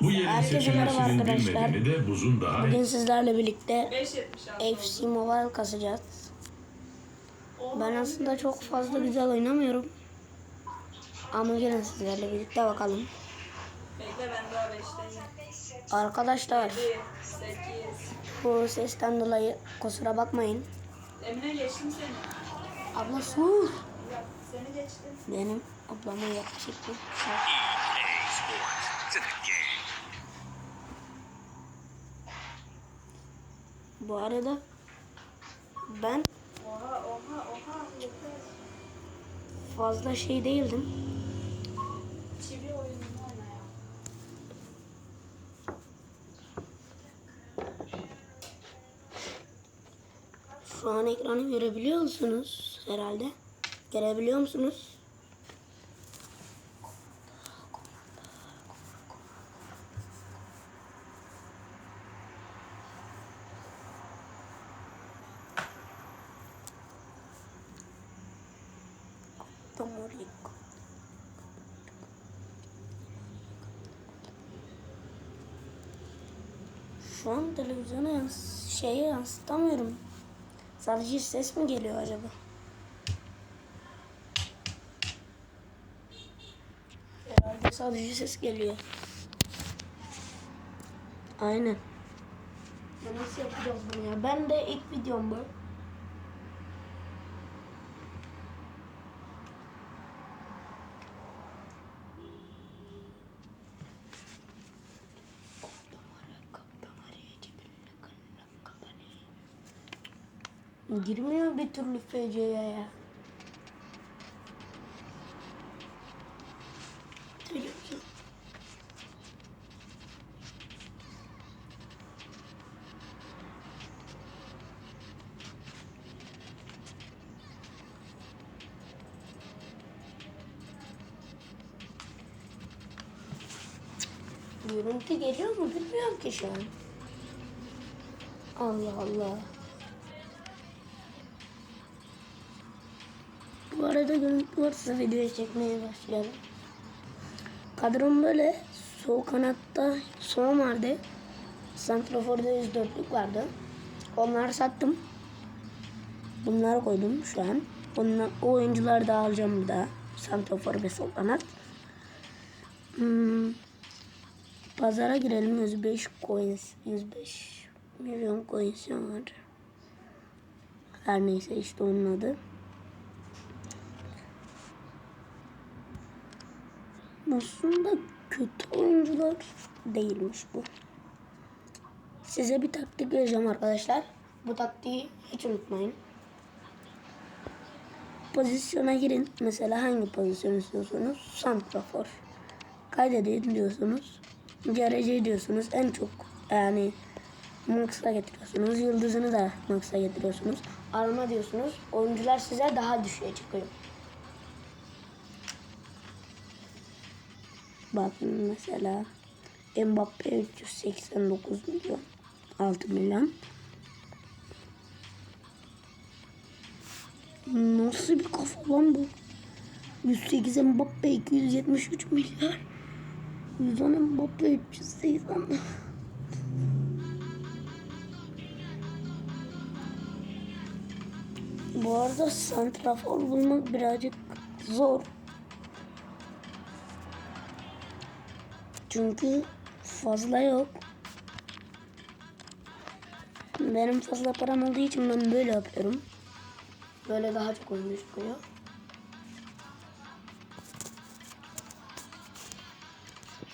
Bu yerin Herkese merhaba arkadaşlar. bilmediğini de buzun daha Bugün sizlerle birlikte 5.76 FC Mobile kasacağız. Ben aslında çok fazla güzel oynamıyorum. Ama gelin sizlerle birlikte bakalım. Bekle ben daha 5'teyim. Arkadaşlar 1, 8. bu sesten dolayı kusura bakmayın. Emine geçtim seni. Abla sus. Seni geçtim. Benim ablamın yakışıklı. EA Sports. It's in the game. Bu arada ben Oha oha oha. Fazla şey değildim. Çivi. Şu an ekranı görebiliyor musunuz herhalde? Görebiliyor musunuz? Tomoriko. Şu an televizyona yans şeye yansıtamıyorum. Sadece ses mi geliyor acaba? Herhalde sadece ses geliyor. Aynen. Ya Nasıl yapacağız bunu ya? Ben de ilk videom bu. Girmiyor bir türlü FC'ye ya. Görüntü geliyor mu bilmiyorum ki şu an. Allah Allah. Arada görüntü varsa videoya çekmeye başlayalım. Kadrom böyle sol kanatta son vardı. Santrafor'da 104'lük vardı. Onları sattım. Bunları koydum şu an. Onlar, o oyuncuları da alacağım bir daha. Santrafor ve sol kanat. Hmm, pazara girelim 105 coins. 105 milyon coins var. Her neyse işte onun adı. Aslında kötü oyuncular değilmiş bu. Size bir taktik vereceğim arkadaşlar. Bu taktiği hiç unutmayın. Pozisyona girin. Mesela hangi pozisyon istiyorsunuz? Santrafor. Kaydedin diyorsunuz. Derece diyorsunuz. En çok yani Max'a getiriyorsunuz. Yıldızını da Max'a getiriyorsunuz. Arma diyorsunuz. Oyuncular size daha düşüğe çıkıyor. Bakın mesela. Mbappe 389 milyon 6 milyon. Nasıl bir kafa lan bu? 108 Mbappe 273 milyar. 110 Mbappe 380 Bu arada santrafor bulmak birazcık zor Çünkü fazla yok. Benim fazla param olduğu için ben böyle yapıyorum. Böyle daha çok oyuncu çıkıyor.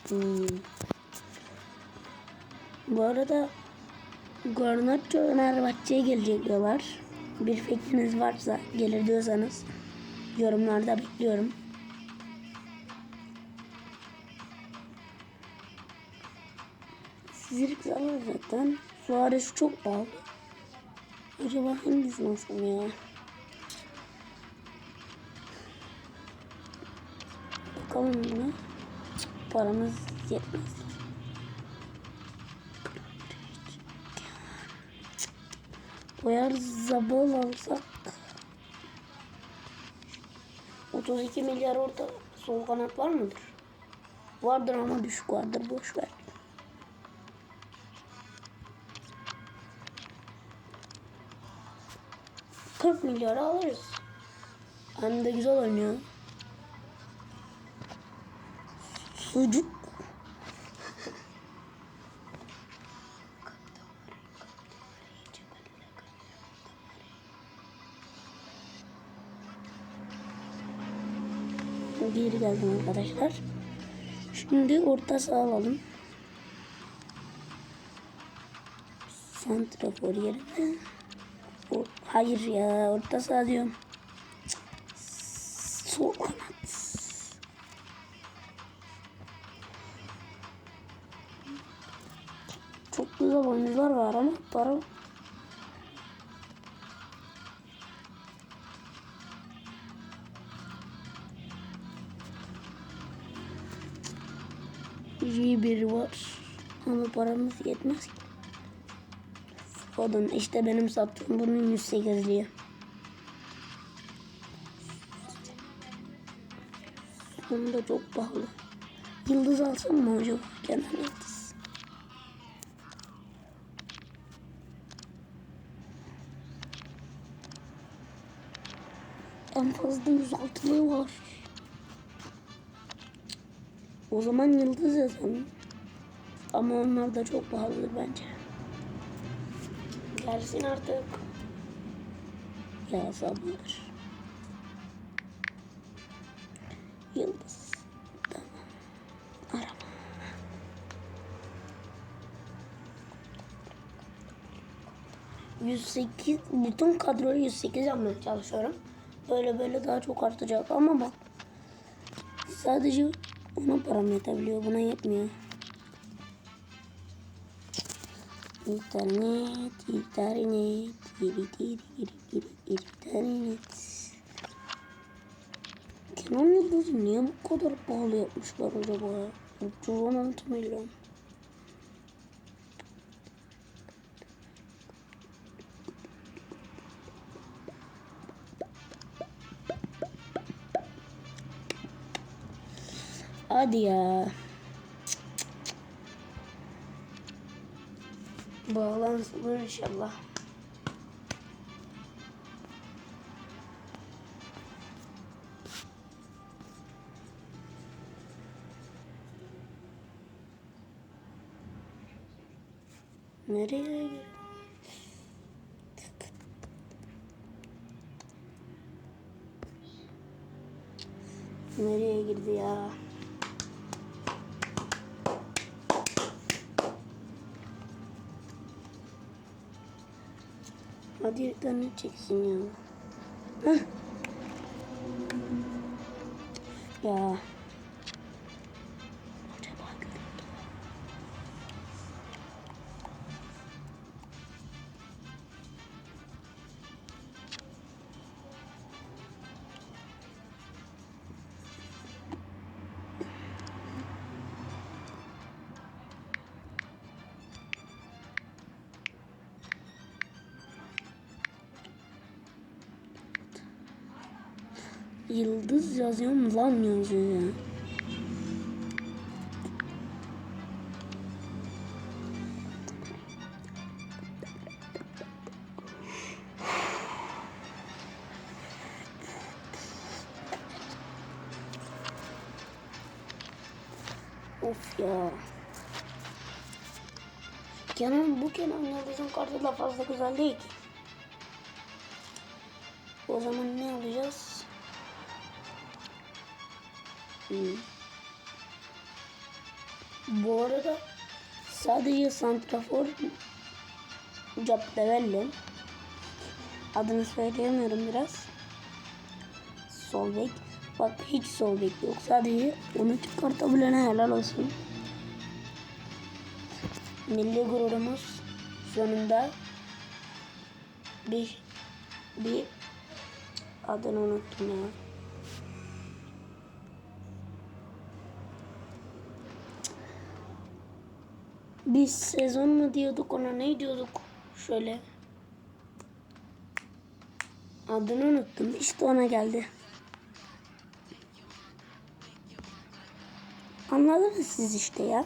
Hmm. Bu arada Garnacho Fenerbahçe'ye gelecek diyorlar. Bir fikriniz varsa gelir diyorsanız yorumlarda bekliyorum. Zirik zarar zaten. Suarez çok pahalı. Acaba hangisini alsam ya? Bakalım buna. Paramız yetmez. Boyar zabal alsak 32 milyar orta sol kanat var mıdır? Vardır ama düşük vardır. Boş ver. Kırk milyara alırız. Hem de güzel oynuyor. Sucuk. Geri geldim arkadaşlar. Şimdi orta saha alalım. Santrafor yerine. Hayır ya orta saha diyorum. Sol kanat. Çok güzel oyuncular var ama para iyi biri var. Ama paramız yetmez ki. Odun işte benim sattığım bunun 108'liği. Onu da çok pahalı. Yıldız alsam mı acaba? Kenan Yıldız. En fazla 106'lığı var. O zaman yıldız yazalım. Ama onlar da çok pahalıdır bence. Gelsin artık. Ya sabır. Yıldız. Tamam. Arama. ...108... Bütün kadroyu 108 yapmaya çalışıyorum. Böyle böyle daha çok artacak ama bak... Sadece ona param yetebiliyor. Buna yetmiyor. İnternet, internet, diri diri diri diri internet. Kenan Yıldız'ı niye bu kadar pahalı yapmışlar acaba? 316 milyon. Hadi ya. Bağlansın inşallah. Nereye? Nereye girdi ya? Hadi internet çeksin ya. Ya. Yıldız yazıyor mu lan yazıyor ya. Of ya. Kenan bu Kenan Yıldız'ın kartı da fazla güzel değil ki. O zaman ne alacağız? Bu arada sadece santrafor Capdevelli adını söyleyemiyorum biraz. Sol. Bak hiç sol yok. Sadece onu çıkartabilene helal olsun. Milli gururumuz sonunda bir bir adını unuttum ya. Biz sezon mu diyorduk ona ne diyorduk? Şöyle. Adını unuttum. İşte ona geldi. Anladınız siz işte ya.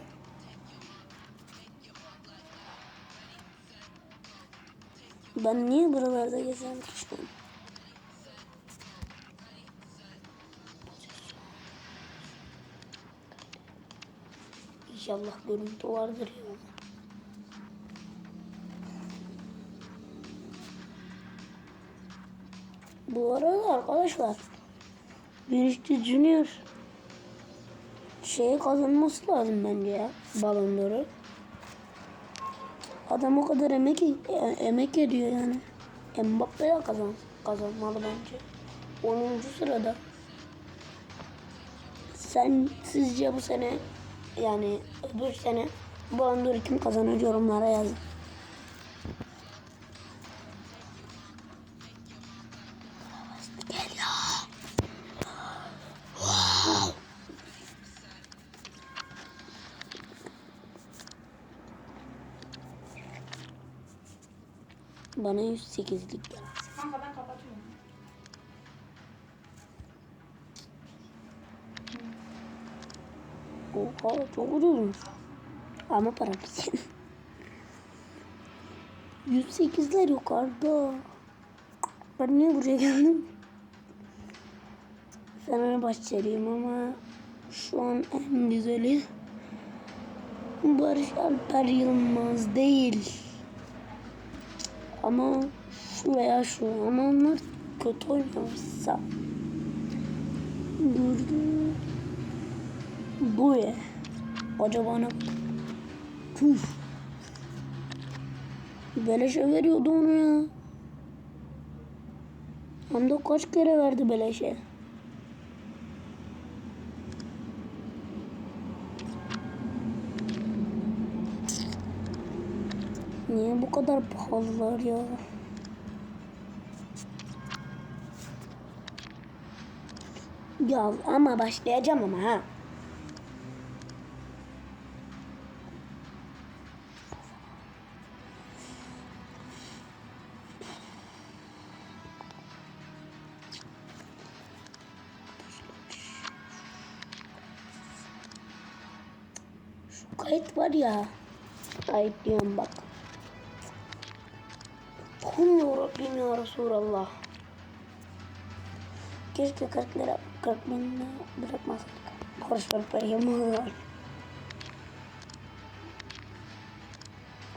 Ben niye buralarda gezen İnşallah görüntü vardır ya. Bu arada arkadaşlar Birisi Junior şeye kazanması lazım bence ya Ballon d'Or'u. Adam o kadar emek emek ediyor yani. Mbappe de kazan kazanmalı bence. 10. sırada. Sen sizce bu sene yani öbür sene Ballon d'Or'u kim kazanır yorumlara yazın. Bana 108'lik geldi. Kanka ben kapatıyorum. Oha çok ucuzmuş. Ama para bizim. 108'ler yukarıda. Ben niye buraya geldim? Fenerbahçeliyim ama şu an en güzeli Barış Alper Yılmaz değil. Ama şu veya şu ama onlar kötü oynuyorsa. Durdu. Bu ya. Acaba ne? Tüh. Beleşe veriyordu onu ya. Hem de kaç kere verdi beleşe. Niye bu kadar pahalılar ya? Ya ama başlayacağım ama ha. Ya. Kayıt diyorum bak. Kum ya Rabbim ya Resulallah. Keşke 40 lira 40 bin lira bırakmasaydık. Borçlar var.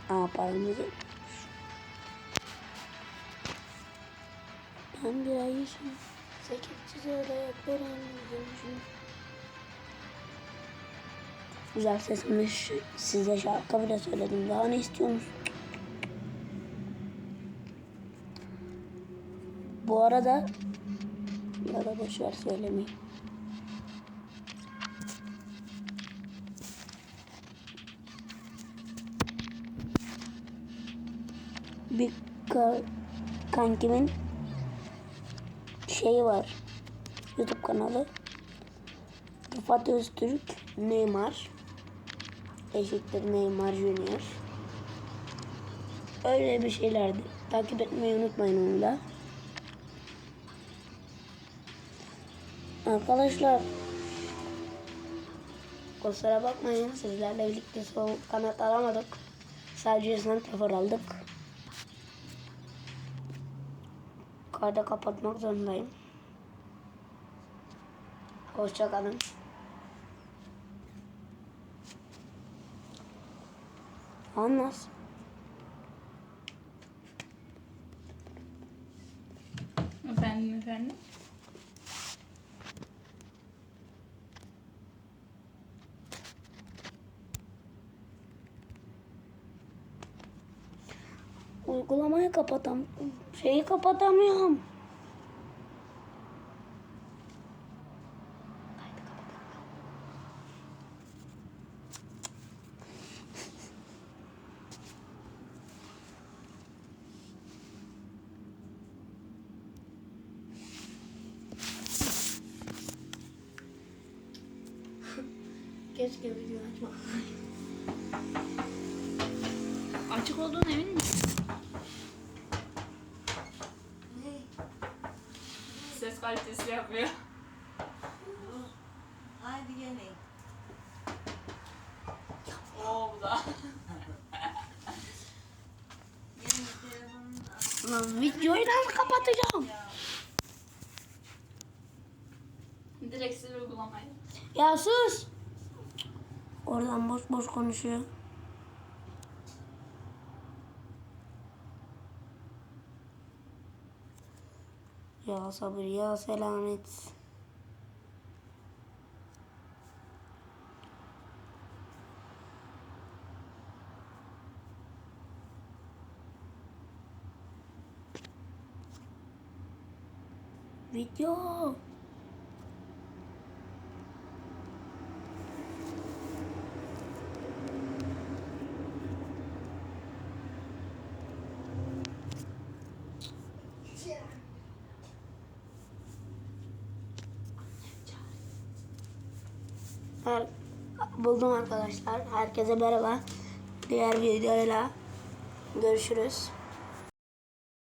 Aa paramızı. Ben bir ay için 800 lira yaparım. Güzel sesimmiş. Size şarkı bile söyledim. Daha ne istiyorsunuz? Bu arada ya da boşver söylemeyeyim. Bir ka- kankimin şeyi var. YouTube kanalı. Rıfat Öztürk Neymar eşittir Neymar Junior. Öyle bir şeylerdi. Takip etmeyi unutmayın onu da. Arkadaşlar kusura bakmayın sizlerle birlikte sol kanat alamadık. Sadece santrafor aldık. Kayda kapatmak zorundayım. Hoşça Anlas. Efendim efendim. Uygulamayı kapatam. Şeyi kapatamıyorum. Keşke video açmasaydım. Açık olduğunu emin misin? Ses kalitesi yapmıyor. Haydi gelin. Oo bu da. Lan videoyu nasıl kapatacağım? Direkt size uygulamayı. Ya sus. Oradan boş boş konuşuyor. Ya sabır ya selamet. Video. Her, buldum arkadaşlar. Herkese merhaba. Diğer videoyla görüşürüz.